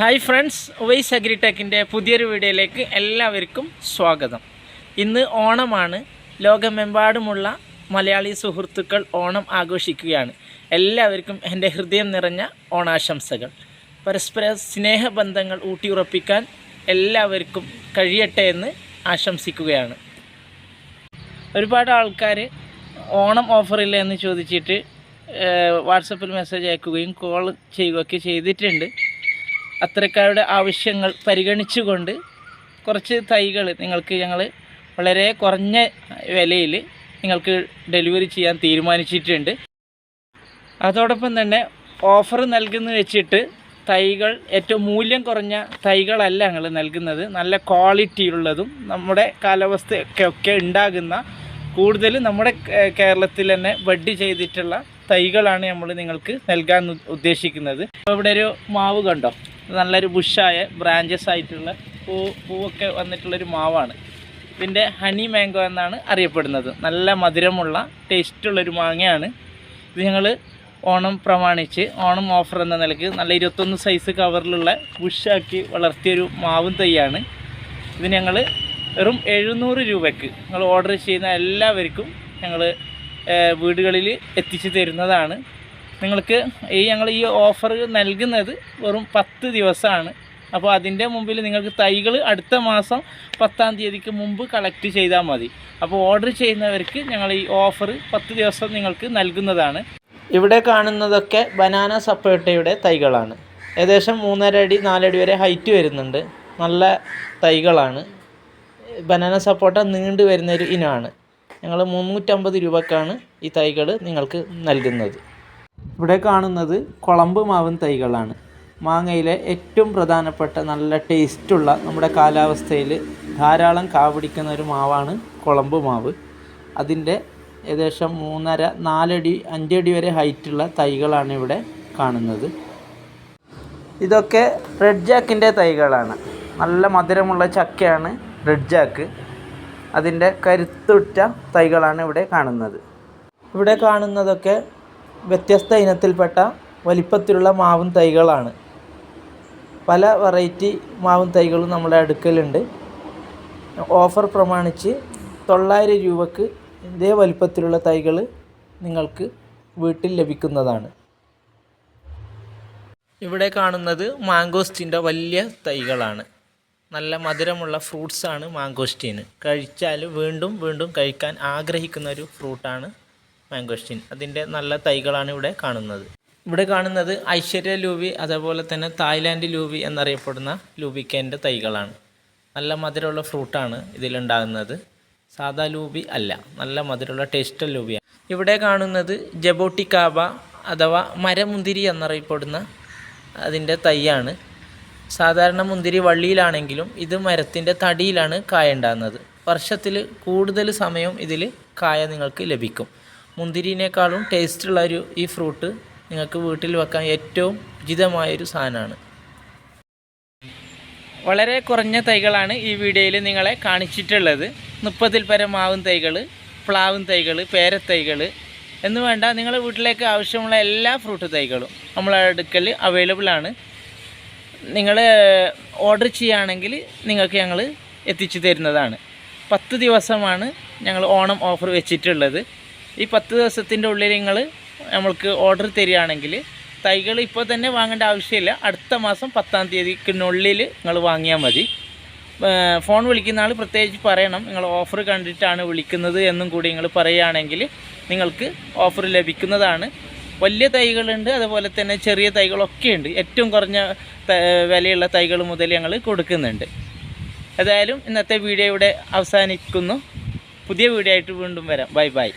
Hi friends vice അഗ്രിടെക്കിന്റെ പുതിയൊരു വീഡിയോയിലേക്ക് എല്ലാവർക്കും സ്വാഗതം. ഇന്ന് ഓണമാണ്. ലോകമെമ്പാടുമുള്ള മലയാളി സുഹൃത്തുക്കൾ ഓണം ആഘോഷിക്കുകയാണ്. എല്ലാവർക്കും എന്റെ ഹൃദയം നിറഞ്ഞ ഓണാശംസകൾ. പരസ്പര സ്നേഹബന്ധങ്ങൾ ഊട്ടിയുറപ്പിക്കാൻ എല്ലാവർക്കും കഴിയട്ടെ എന്ന് ആശംസിക്കുകയാണ്. ഒരുപാട് ആൾക്കാർ ഓണം ഓഫറില്ല എന്ന് ചോദിച്ചിട്ട് വാട്സപ്പിൽ മെസ്സേജ് അയക്കുകയും കോൾ ചെയ്യുകയൊക്കെ ചെയ്തിട്ടുണ്ട്. അത്തരക്കാരുടെ ആവശ്യങ്ങൾ പരിഗണിച്ചുകൊണ്ട് കുറച്ച് തൈകൾ നിങ്ങൾക്ക് ഞങ്ങൾ വളരെ കുറഞ്ഞ വിലയിൽ നിങ്ങൾക്ക് ഡെലിവറി ചെയ്യാൻ തീരുമാനിച്ചിട്ടുണ്ട്. അതോടൊപ്പം തന്നെ ഓഫർ നൽകുന്ന വെച്ചിട്ട് തൈകൾ ഏറ്റവും മൂല്യം കുറഞ്ഞ തൈകളല്ല ഞങ്ങൾ നൽകുന്നത്. നല്ല ക്വാളിറ്റി ഉള്ളതും നമ്മുടെ കാലാവസ്ഥയൊക്കെ ഉണ്ടാകുന്ന കൂടുതൽ നമ്മുടെ കേരളത്തിൽ തന്നെ ബഡ് ചെയ്തിട്ടുള്ള തൈകളാണ് നമ്മൾ നിങ്ങൾക്ക് നൽകാൻ ഉദ്ദേശിക്കുന്നത്. അപ്പോൾ ഇവിടെ ഒരു മാവ് കണ്ടോ? നല്ലൊരു ബുഷായ ബ്രാഞ്ചസ് ആയിട്ടുള്ള പൂ പൂവൊക്കെ വന്നിട്ടുള്ളൊരു മാവാണ്. ഇതിന്റെ ഹണി മാംഗോ എന്നാണ് അറിയപ്പെടുന്നത്. നല്ല മധുരമുള്ള ടേസ്റ്റുള്ളൊരു മാങ്ങയാണ്. ഇത് ഞങ്ങൾ ഓണം പ്രമാണിച്ച് ഓണം ഓഫർ എന്ന നിലയ്ക്ക് നല്ല ഇരുപത്തൊന്ന് സൈസ് കവറിലുള്ള ബുഷാക്കി വളർത്തിയൊരു മാവും തൈയാണ്. ഇത് ഞങ്ങൾ വെറും എഴുന്നൂറ് രൂപയ്ക്ക് നിങ്ങൾ ഓർഡർ ചെയ്യുന്ന എല്ലാവർക്കും ഞങ്ങൾ വീടുകളിൽ എത്തിച്ചു തരുന്നതാണ്. നിങ്ങൾക്ക് ഈ ഞങ്ങൾ ഈ ഓഫർ നൽകുന്നത് വെറും പത്ത് ദിവസമാണ്. അപ്പോൾ അതിന്റെ മുമ്പിൽ നിങ്ങൾക്ക് തൈകൾ അടുത്ത മാസം പത്താം തീയതിക്ക് മുമ്പ് കളക്ട് ചെയ്താൽ മതി. അപ്പോൾ ഓർഡർ ചെയ്യുന്നവർക്ക് ഞങ്ങൾ ഈ ഓഫർ പത്ത് ദിവസം നിങ്ങൾക്ക് നൽകുന്നതാണ്. ഇവിടെ കാണുന്നതൊക്കെ ബനാന സപ്പോട്ടയുടെ തൈകളാണ്. ഏകദേശം മൂന്നര അടി നാലടി വരെ ഹൈറ്റ് വരുന്നുണ്ട്. നല്ല തൈകളാണ്. ബനാന സപ്പോട്ട നീണ്ടു വരുന്നൊരു ഇനമാണ്. ഞങ്ങൾ മുന്നൂറ്റമ്പത് രൂപക്കാണ് ഈ തൈകൾ നിങ്ങൾക്ക് നൽകുന്നത്. ഇവിടെ കാണുന്നത് കുളമ്പ് മാവൻ തൈകളാണ്. മാങ്ങയിലെ ഏറ്റവും പ്രധാനപ്പെട്ട നല്ല ടേസ്റ്റുള്ള നമ്മുടെ കാലാവസ്ഥയിൽ ധാരാളം കാപിടിക്കുന്ന ഒരു മാവാണ് കുളമ്പ് മാവ്. അതിന്റെ ഏകദേശം മൂന്നര നാലടി അഞ്ചടി വരെ ഹൈറ്റുള്ള തൈകളാണ് ഇവിടെ കാണുന്നത്. ഇതൊക്കെ റെഡ് ജാക്കിന്റെ തൈകളാണ്. നല്ല മധുരമുള്ള ചക്കയാണ് റെഡ് ജാക്ക്. അതിന്റെ കരുത്തുറ്റ തൈകളാണ് ഇവിടെ കാണുന്നത്. ഇവിടെ കാണുന്നതൊക്കെ വ്യത്യസ്ത ഇനത്തിൽപ്പെട്ട വലിപ്പത്തിലുള്ള മാവും തൈകളാണ്. പല വെറൈറ്റി മാവും തൈകളും നമ്മുടെ അടുക്കലുണ്ട്. ഓഫർ പ്രമാണിച്ച് തൊള്ളായിരം രൂപക്ക് ഇതേ വലിപ്പത്തിലുള്ള തൈകൾ നിങ്ങൾക്ക് വീട്ടിൽ ലഭിക്കുന്നതാണ്. ഇവിടെ കാണുന്നത് മാങ്കോസ്റ്റിന്റെ വലിയ തൈകളാണ്. നല്ല മധുരമുള്ള ഫ്രൂട്ട്സാണ് മാങ്കോസ്റ്റീന്. കഴിച്ചാൽ വീണ്ടും വീണ്ടും കഴിക്കാൻ ആഗ്രഹിക്കുന്ന ഒരു ഫ്രൂട്ടാണ് മാങ്കോസ്റ്റീൻ അതിന്റെ നല്ല തൈകളാണ് ഇവിടെ കാണുന്നത്. ഇവിടെ കാണുന്നത് ഐശ്വര്യ ലൂവി അതേപോലെ തന്നെ തായ്ലാൻഡ് ലൂവി എന്നറിയപ്പെടുന്ന ലൂബിക്കേന്റെ തൈകളാണ്. നല്ല മധുരമുള്ള ഫ്രൂട്ടാണ് ഇതിലുണ്ടാകുന്നത്. സാധാ ലൂബി അല്ല നല്ല മധുരമുള്ള ടേസ്റ്റൽ ലൂബിയാണ് ഇവിടെ കാണുന്നത് ജബോട്ടിക്കാബ അഥവാ മരമുന്തിരി എന്നറിയപ്പെടുന്ന അതിന്റെ തൈയാണ്. സാധാരണ മുന്തിരി വള്ളിയിലാണെങ്കിലും ഇത് മരത്തിന്റെ തടിയിലാണ് കായ ഉണ്ടാകുന്നത്. വർഷത്തിൽ കൂടുതൽ സമയം ഇതിൽ കായ നിങ്ങൾക്ക് ലഭിക്കും. മുന്തിരിനേക്കാളും ടേസ്റ്റുള്ള ഒരു ഈ ഫ്രൂട്ട് നിങ്ങൾക്ക് വീട്ടിൽ വെക്കാൻ ഏറ്റവും ഉചിതമായൊരു സാധനമാണ്. വളരെ കുറഞ്ഞ തൈകളാണ് ഈ വീഡിയോയിൽ നിങ്ങളെ കാണിച്ചിട്ടുള്ളത്. മുപ്പതിൽ പരം മാവും തൈകൾ പ്ലാവും തൈകൾ പേരത്തൈകൾ എന്ന് വേണ്ട നിങ്ങളുടെ വീട്ടിലേക്ക് ആവശ്യമുള്ള എല്ലാ ഫ്രൂട്ട് തൈകളും നമ്മളെ അടുക്കൽ അവൈലബിൾ ആണ്. നിങ്ങൾ ഓർഡർ ചെയ്യുകയാണെങ്കിൽ നിങ്ങൾക്ക് ഞങ്ങൾ എത്തിച്ചു തരുന്നതാണ്. പത്ത് ദിവസമാണ് ഞങ്ങൾ ഓണം ഓഫർ വെച്ചിട്ടുള്ളത്. ഈ പത്ത് ദിവസത്തിന്റെ ഉള്ളിൽ നിങ്ങൾ നമ്മൾക്ക് ഓർഡർ തരികയാണെങ്കിൽ തൈകൾ ഇപ്പോൾ തന്നെ വാങ്ങേണ്ട ആവശ്യമില്ല. അടുത്ത മാസം പത്താം തീയതിക്കുള്ളിൽ നിങ്ങൾ വാങ്ങിയാൽ മതി. ഫോൺ വിളിക്കുന്ന ആൾ പ്രത്യേകിച്ച് പറയണം. നിങ്ങൾ ഓഫർ കണ്ടിട്ടാണ് വിളിക്കുന്നത് എന്നും കൂടി നിങ്ങൾ പറയുകയാണെങ്കിൽ നിങ്ങൾക്ക് ഓഫർ ലഭിക്കുന്നതാണ്. വലിയ തൈകളുണ്ട്. അതുപോലെ തന്നെ ചെറിയ തൈകളൊക്കെ ഉണ്ട്. ഏറ്റവും കുറഞ്ഞ വിലയുള്ള തൈകൾ മുതൽ ഞങ്ങൾ കൊടുക്കുന്നുണ്ട്. ഏതായാലും ഇന്നത്തെ വീഡിയോ ഇവിടെ അവസാനിക്കുന്നു. പുതിയ വീഡിയോ ആയിട്ട് വീണ്ടും വരാം. Bye bye